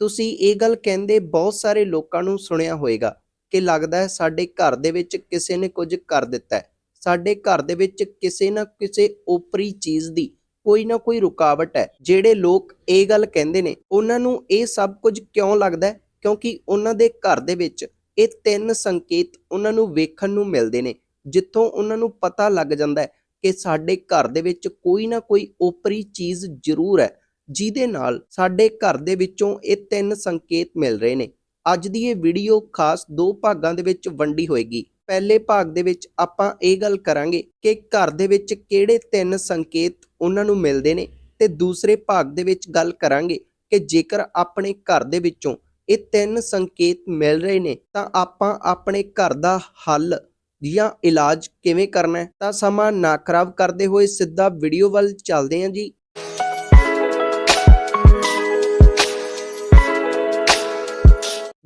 ਤੁਸੀਂ ਇਹ ਗੱਲ ਕਹਿੰਦੇ ਬਹੁਤ ਸਾਰੇ ਲੋਕਾਂ ਨੂੰ ਸੁਣਿਆ ਹੋਵੇਗਾ ਕਿ ਲੱਗਦਾ ਹੈ ਸਾਡੇ ਘਰ ਦੇ ਵਿੱਚ ਕਿਸੇ ਨੇ ਕੁਝ ਕਰ ਦਿੱਤਾ ਹੈ। ਸਾਡੇ ਘਰ ਦੇ ਵਿੱਚ ਕਿਸੇ ਨਾ ਕਿਸੇ ਓਪਰੀ ਚੀਜ਼ ਦੀ ਕੋਈ ਨਾ ਕੋਈ ਰੁਕਾਵਟ ਹੈ। ਜਿਹੜੇ ਲੋਕ ਇਹ ਗੱਲ ਕਹਿੰਦੇ ਨੇ, ਉਹਨਾਂ ਨੂੰ ਇਹ ਸਭ ਕੁਝ ਕਿਉਂ ਲੱਗਦਾ ਹੈ? ਕਿਉਂਕਿ ਉਹਨਾਂ ਦੇ ਘਰ ਦੇ ਵਿੱਚ ਇਹ ਤਿੰਨ ਸੰਕੇਤ ਉਹਨਾਂ ਨੂੰ ਵੇਖਣ ਨੂੰ ਮਿਲਦੇ ਨੇ, ਜਿੱਥੋਂ ਉਹਨਾਂ ਨੂੰ ਪਤਾ ਲੱਗ ਜਾਂਦਾ ਹੈ ਕਿ ਸਾਡੇ ਘਰ ਦੇ ਵਿੱਚ ਕੋਈ ਨਾ ਕੋਈ ਓਪਰੀ ਚੀਜ਼ ਜ਼ਰੂਰ ਹੈ। ਜਿਹਦੇ ਨਾਲ ਸਾਡੇ ਘਰ ਦੇ ਵਿੱਚੋਂ ਇਹ ਤਿੰਨ ਸੰਕੇਤ ਮਿਲ ਰਹੇ ਨੇ। ਅੱਜ ਦੀ ਇਹ ਵੀਡੀਓ ਖਾਸ ਦੋ ਭਾਗਾਂ ਦੇ ਵਿੱਚ ਵੰਡੀ ਹੋਏਗੀ। ਪਹਿਲੇ ਭਾਗ ਦੇ ਵਿੱਚ ਆਪਾਂ ਇਹ ਗੱਲ ਕਰਾਂਗੇ ਕਿ ਘਰ ਦੇ ਵਿੱਚ ਕਿਹੜੇ ਤਿੰਨ ਸੰਕੇਤ ਉਹਨਾਂ ਨੂੰ ਮਿਲਦੇ ਨੇ ਤੇ ਦੂਸਰੇ ਭਾਗ ਦੇ ਵਿੱਚ ਗੱਲ ਕਰਾਂਗੇ ਕਿ ਜੇਕਰ ਆਪਣੇ ਘਰ ਦੇ ਵਿੱਚੋਂ ਇਹ ਤਿੰਨ ਸੰਕੇਤ ਮਿਲ ਰਹੇ ਨੇ ਤਾਂ ਆਪਾਂ ਆਪਣੇ ਘਰ ਦਾ ਹੱਲ ਜਾਂ ਇਲਾਜ ਕਿਵੇਂ ਕਰਨਾ ਹੈ? ਤਾਂ ਸਮਾਂ ਨਾ ਖਰਾਬ ਕਰਦੇ ਹੋਏ ਸਿੱਧਾ ਵੀਡੀਓ ਵੱਲ ਚੱਲਦੇ ਹਾਂ ਜੀ।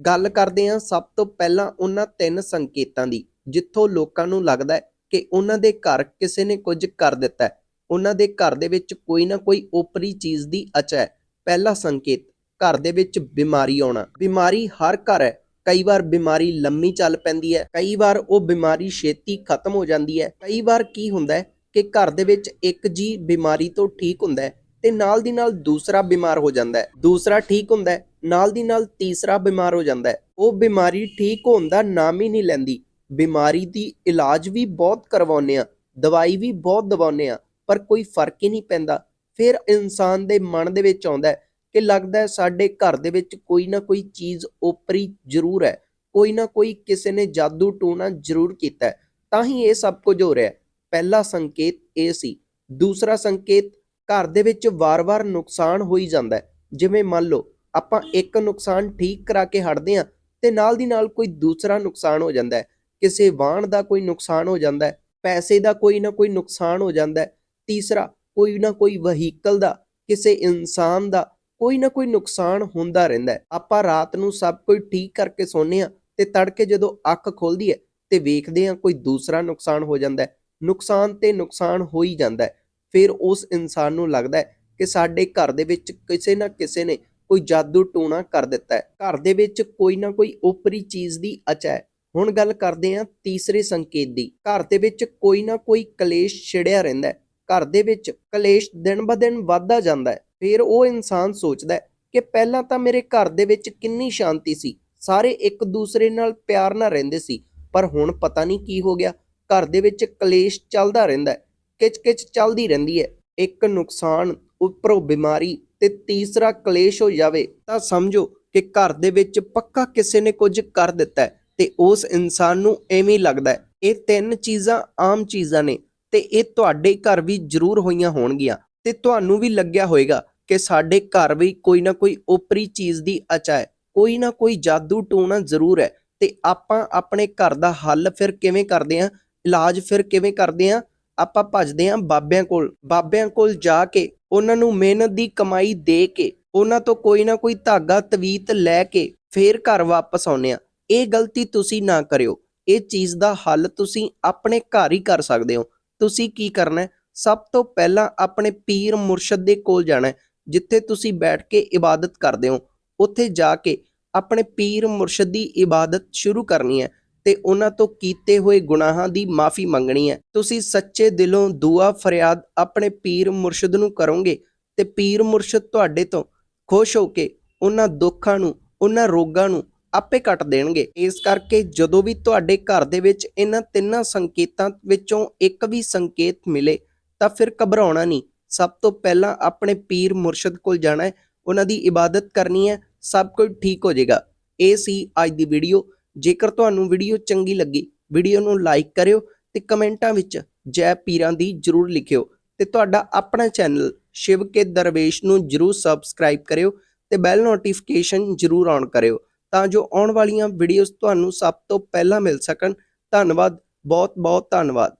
ਗੱਲ ਕਰਦੇ ਹਾਂ ਸਭ ਤੋਂ ਪਹਿਲਾਂ ਉਹਨਾਂ ਤਿੰਨ ਸੰਕੇਤਾਂ ਦੀ, ਜਿੱਥੋਂ ਲੋਕਾਂ ਨੂੰ ਲੱਗਦਾ ਹੈ ਕਿ ਉਹਨਾਂ ਦੇ ਘਰ ਕਿਸੇ ਨੇ ਕੁਝ ਕਰ ਦਿੱਤਾ ਹੈ। ਉਹਨਾਂ ਦੇ ਘਰ ਦੇ ਵਿੱਚ ਕੋਈ ਨਾ ਕੋਈ ਓਪਰੀ ਚੀਜ਼ ਦੀ ਅਚਾ ਹੈ। ਪਹਿਲਾ ਸੰਕੇਤ, ਘਰ ਦੇ ਵਿੱਚ ਬਿਮਾਰੀ ਆਉਣਾ। ਬਿਮਾਰੀ ਹਰ ਘਰ ਹੈ। ਕਈ ਵਾਰ ਬਿਮਾਰੀ ਲੰਮੀ ਚੱਲ ਪੈਂਦੀ ਹੈ। ਕਈ ਵਾਰ ਉਹ ਬਿਮਾਰੀ ਛੇਤੀ ਖਤਮ ਹੋ ਜਾਂਦੀ ਹੈ। ਕਈ ਵਾਰ ਕੀ ਹੁੰਦਾ ਹੈ ਕਿ ਘਰ ਦੇ ਵਿੱਚ ਇੱਕ ਜੀ ਬਿਮਾਰੀ ਤੋਂ ਠੀਕ ਹੁੰਦਾ ਹੈ ਤੇ ਨਾਲ ਦੀ ਨਾਲ ਦੂਸਰਾ ਬਿਮਾਰ ਹੋ ਜਾਂਦਾ ਹੈ। ਦੂਸਰਾ ਠੀਕ ਹੁੰਦਾ ਹੈ ਨਾਲ ਦੀ ਨਾਲ ਤੀਸਰਾ ਬਿਮਾਰ ਹੋ ਜਾਂਦਾ ਹੈ। ਉਹ ਬਿਮਾਰੀ ਠੀਕ ਹੋਣ ਦਾ ਨਾਮ ਹੀ ਨਹੀਂ ਲੈਂਦੀ। ਬਿਮਾਰੀ ਦੀ ਇਲਾਜ ਵੀ ਬਹੁਤ ਕਰਵਾਉਂਦੇ ਆ ਦਵਾਈ ਵੀ ਬਹੁਤ ਦਵਾਉਂਦੇ ਆ ਪਰ ਕੋਈ ਫ਼ਰਕ ਹੀ ਨਹੀਂ ਪੈਂਦਾ। ਫਿਰ ਇਨਸਾਨ ਦੇ ਮਨ ਦੇ ਵਿੱਚ ਆਉਂਦਾ ਕਿ ਲੱਗਦਾ ਸਾਡੇ ਘਰ ਦੇ ਵਿੱਚ ਕੋਈ ਨਾ ਕੋਈ ਚੀਜ਼ ਓਪਰੀ ਜ਼ਰੂਰ ਹੈ। ਕੋਈ ਨਾ ਕੋਈ ਕਿਸੇ ਨੇ ਜਾਦੂ ਟੂਣਾ ਜ਼ਰੂਰ ਕੀਤਾ ਤਾਂ ਹੀ ਇਹ ਸਭ ਕੁਝ ਹੋ ਰਿਹਾ ਪਹਿਲਾ ਸੰਕੇਤ ਇਹ ਸੀ। ਦੂਸਰਾ ਸੰਕੇਤ, ਘਰ ਦੇ ਵਿੱਚ ਵਾਰ-ਵਾਰ ਨੁਕਸਾਨ ਹੋਈ ਜਾਂਦਾ ਜਿਵੇਂ ਮੰਨ ਲਓ ਆਪਾਂ ਇੱਕ ਨੁਕਸਾਨ ਠੀਕ ਕਰਾ ਕੇ ਹਟਦੇ ਹਾਂ ਤੇ ਨਾਲ ਦੀ ਨਾਲ ਕੋਈ ਦੂਸਰਾ ਨੁਕਸਾਨ ਹੋ ਜਾਂਦਾ ਹੈ। ਕਿਸੇ ਵਾਹਨ ਦਾ ਕੋਈ ਨੁਕਸਾਨ ਹੋ ਜਾਂਦਾ ਹੈ, ਪੈਸੇ ਦਾ ਕੋਈ ਨਾ ਕੋਈ ਨੁਕਸਾਨ ਹੋ ਜਾਂਦਾ ਹੈ। ਤੀਸਰਾ, ਕੋਈ ਨਾ ਕੋਈ ਵਹੀਕਲ ਦਾ, ਕਿਸੇ ਇਨਸਾਨ ਦਾ ਕੋਈ ਨਾ ਕੋਈ ਨੁਕਸਾਨ ਹੁੰਦਾ ਰਹਿੰਦਾ ਹੈ। ਆਪਾਂ ਰਾਤ ਨੂੰ ਸਭ ਕੁਝ ਠੀਕ ਕਰਕੇ ਸੌਂਦੇ ਹਾਂ ਤੇ ਤੜਕੇ ਜਦੋਂ ਅੱਖ ਖੁੱਲਦੀ ਹੈ ਤੇ ਵੇਖਦੇ ਹਾਂ ਕੋਈ ਦੂਸਰਾ ਨੁਕਸਾਨ ਹੋ ਜਾਂਦਾ ਹੈ। ਨੁਕਸਾਨ ਤੇ ਨੁਕਸਾਨ ਹੋ ਹੀ ਜਾਂਦਾ ਹੈ। ਫਿਰ ਉਸ ਇਨਸਾਨ ਨੂੰ ਲੱਗਦਾ ਹੈ ਕਿ ਸਾਡੇ ਘਰ ਦੇ ਵਿੱਚ ਕਿਸੇ ਨਾ ਕਿਸੇ ਨੇ ਕੋਈ ਜਾਦੂ ਟੂਣਾ ਕਰ ਦਿੱਤਾ ਹੈ। ਘਰ ਦੇ ਵਿੱਚ ਕੋਈ ਨਾ ਕੋਈ ਉਪਰੀ ਚੀਜ਼ ਦੀ ਅਚਾ ਹੈ। ਹੁਣ ਗੱਲ ਕਰਦੇ ਹਾਂ ਤੀਸਰੇ ਸੰਕੇਤ ਦੀ। ਘਰ ਦੇ ਵਿੱਚ ਕੋਈ ਨਾ ਕੋਈ ਕਲੇਸ਼ ਛਿੜਿਆ ਰਹਿੰਦਾ ਹੈ। ਘਰ ਦੇ ਵਿੱਚ ਕਲੇਸ਼ ਦਿਨ ਬ ਦਿਨ ਵੱਧਦਾ ਜਾਂਦਾ ਹੈ। ਫਿਰ ਉਹ ਇਨਸਾਨ ਸੋਚਦਾ ਹੈ ਕਿ ਪਹਿਲਾਂ ਤਾਂ ਮੇਰੇ ਘਰ ਦੇ ਵਿੱਚ ਕਿੰਨੀ ਸ਼ਾਂਤੀ ਸੀ। ਸਾਰੇ ਇੱਕ ਦੂਸਰੇ ਨਾਲ ਪਿਆਰ ਨਾਲ ਰਹਿੰਦੇ ਸੀ। ਪਰ ਹੁਣ ਪਤਾ ਨਹੀਂ ਕੀ ਹੋ ਗਿਆ। ਘਰ ਦੇ ਵਿੱਚ ਕਲੇਸ਼ ਚੱਲਦਾ ਰਹਿੰਦਾ ਹੈ। ਕਿਚ-ਕਿਚ ਚੱਲਦੀ ਰਹਿੰਦੀ ਹੈ। ਇੱਕ ਨੁਕਸਾਨ, ਉੱਪਰੋਂ ਬਿਮਾਰੀ ਤੇ ਤੀਸਰਾ ਕਲੇਸ਼ ਹੋ ਜਾਵੇ, ਤਾਂ ਸਮਝੋ ਕਿ ਘਰ ਦੇ ਵਿੱਚ ਪੱਕਾ ਕਿਸੇ ਨੇ ਕੁਝ ਕਰ ਦਿੱਤਾ ਹੈ ਤੇ ਉਸ ਇਨਸਾਨ ਨੂੰ ਐਵੇਂ ਲੱਗਦਾ ਹੈ। ਇਹ ਤਿੰਨ ਚੀਜ਼ਾਂ ਆਮ ਚੀਜ਼ਾਂ ਨੇ ਤੇ ਇਹ ਤੁਹਾਡੇ ਘਰ ਵੀ ਜ਼ਰੂਰ ਹੋਈਆਂ ਹੋਣਗੀਆਂ ਤੇ ਤੁਹਾਨੂੰ ਵੀ ਲੱਗਿਆ ਹੋਵੇਗਾ ਕਿ ਸਾਡੇ ਘਰ ਵੀ ਕੋਈ ਨਾ ਕੋਈ ਓਪਰੀ ਚੀਜ਼ ਦੀ ਅਚਾ ਹੈ। ਕੋਈ ਨਾ ਕੋਈ ਜਾਦੂ ਟੂਣਾ ਜ਼ਰੂਰ ਹੈ ਤੇ ਆਪਾਂ ਆਪਣੇ ਘਰ ਦਾ ਹੱਲ ਫਿਰ ਕਿਵੇਂ ਕਰਦੇ ਆਂ ਇਲਾਜ ਫਿਰ ਕਿਵੇਂ ਕਰਦੇ ਆਂ ਆਪਾਂ ਭੱਜਦੇ ਆਂ ਬਾਬਿਆਂ ਕੋਲ ਬਾਬਿਆਂ ਕੋਲ ਜਾ ਕੇ ਉਹਨਾਂ ਨੂੰ ਮਿਹਨਤ ਦੀ ਕਮਾਈ ਦੇ ਕੇ, ਉਹਨਾਂ ਤੋਂ ਕੋਈ ਨਾ ਕੋਈ ਧਾਗਾ ਤਵੀਤ ਲੈ ਕੇ ਫੇਰ ਘਰ ਵਾਪਸ ਆਉਂਦੇ ਆ। ਇਹ ਗਲਤੀ ਤੁਸੀਂ ਨਾ ਕਰਿਓ। ਇਹ ਚੀਜ਼ ਦਾ ਹੱਲ ਤੁਸੀਂ ਆਪਣੇ ਘਰ ਹੀ ਕਰ ਸਕਦੇ ਹੋ। ਤੁਸੀਂ ਕੀ ਕਰਨਾ ਹੈ? ਸਭ ਤੋਂ ਪਹਿਲਾਂ ਆਪਣੇ ਪੀਰ ਮੁਰਸ਼ਦ ਦੇ ਕੋਲ ਜਾਣਾ ਹੈ, ਜਿੱਥੇ ਤੁਸੀਂ ਬੈਠ ਕੇ ਇਬਾਦਤ ਕਰਦੇ ਹੋ। ਉੱਥੇ ਜਾ ਕੇ ਆਪਣੇ ਪੀਰ ਮੁਰਸ਼ਦ ਦੀ ਇਬਾਦਤ ਸ਼ੁਰੂ ਕਰਨੀ ਹੈ। ਤੇ ਉਹਨਾਂ ਤੋਂ ਕੀਤੇ ਹੋਏ ਗੁਨਾਹਾਂ ਦੀ ਮਾਫੀ ਮੰਗਣੀ ਹੈ। ਤੁਸੀਂ ਸੱਚੇ ਦਿਲੋਂ ਦੁਆ ਫਰਿਆਦ ਆਪਣੇ ਪੀਰ ਮੁਰਸ਼ਦ ਨੂੰ ਕਰੋਗੇ ਤੇ ਪੀਰ ਮੁਰਸ਼ਦ ਤੁਹਾਡੇ ਤੋਂ ਖੁਸ਼ ਹੋ ਕੇ ਉਹਨਾਂ ਦੁੱਖਾਂ ਨੂੰ, ਉਹਨਾਂ ਰੋਗਾਂ ਨੂੰ ਆਪੇ ਕੱਟ ਦੇਣਗੇ। ਇਸ ਕਰਕੇ ਜਦੋਂ ਵੀ ਤੁਹਾਡੇ ਘਰ ਦੇ ਵਿੱਚ ਇਹਨਾਂ ਤਿੰਨਾਂ ਸੰਕੇਤਾਂ ਵਿੱਚੋਂ ਇੱਕ ਵੀ ਸੰਕੇਤ ਮਿਲੇ, ਤਾਂ ਫਿਰ ਘਬਰਾਉਣਾ ਨਹੀਂ। ਸਭ ਤੋਂ ਪਹਿਲਾਂ ਆਪਣੇ ਪੀਰ ਮੁਰਸ਼ਦ ਕੋਲ ਜਾਣਾ ਹੈ, ਉਹਨਾਂ ਦੀ ਇਬਾਦਤ ਕਰਨੀ ਹੈ, ਸਭ ਕੁਝ ਠੀਕ ਹੋ ਜਾਏਗਾ। ਇਹ ਸੀ ਅੱਜ ਦੀ ਵੀਡੀਓ ਜੇਕਰ ਤੁਹਾਨੂੰ ਵੀਡੀਓ ਚੰਗੀ ਲੱਗੀ ਵੀਡੀਓ ਨੂੰ ਲਾਈਕ ਕਰਿਓ ਤੇ ਕਮੈਂਟਾਂ ਵਿੱਚ ਜੈ ਪੀਰਾਂ ਦੀ ਜਰੂਰ ਲਿਖਿਓ ਤੇ ਤੁਹਾਡਾ ਆਪਣਾ ਚੈਨਲ ਸ਼ਿਵ ਕੇ ਦਰਵੇਸ਼ ਨੂੰ ਜਰੂਰ ਸਬਸਕ੍ਰਾਈਬ ਕਰਿਓ ਤੇ ਬੈਲ ਨੋਟੀਫਿਕੇਸ਼ਨ ਜਰੂਰ ਔਨ ਕਰਿਓ ਤਾਂ ਜੋ ਆਉਣ ਵਾਲੀਆਂ ਵੀਡੀਓਜ਼ ਤੁਹਾਨੂੰ ਸਭ ਤੋਂ ਪਹਿਲਾਂ ਮਿਲ ਸਕਣ। ਧੰਨਵਾਦ ਬਹੁਤ ਬਹੁਤ ਧੰਨਵਾਦ।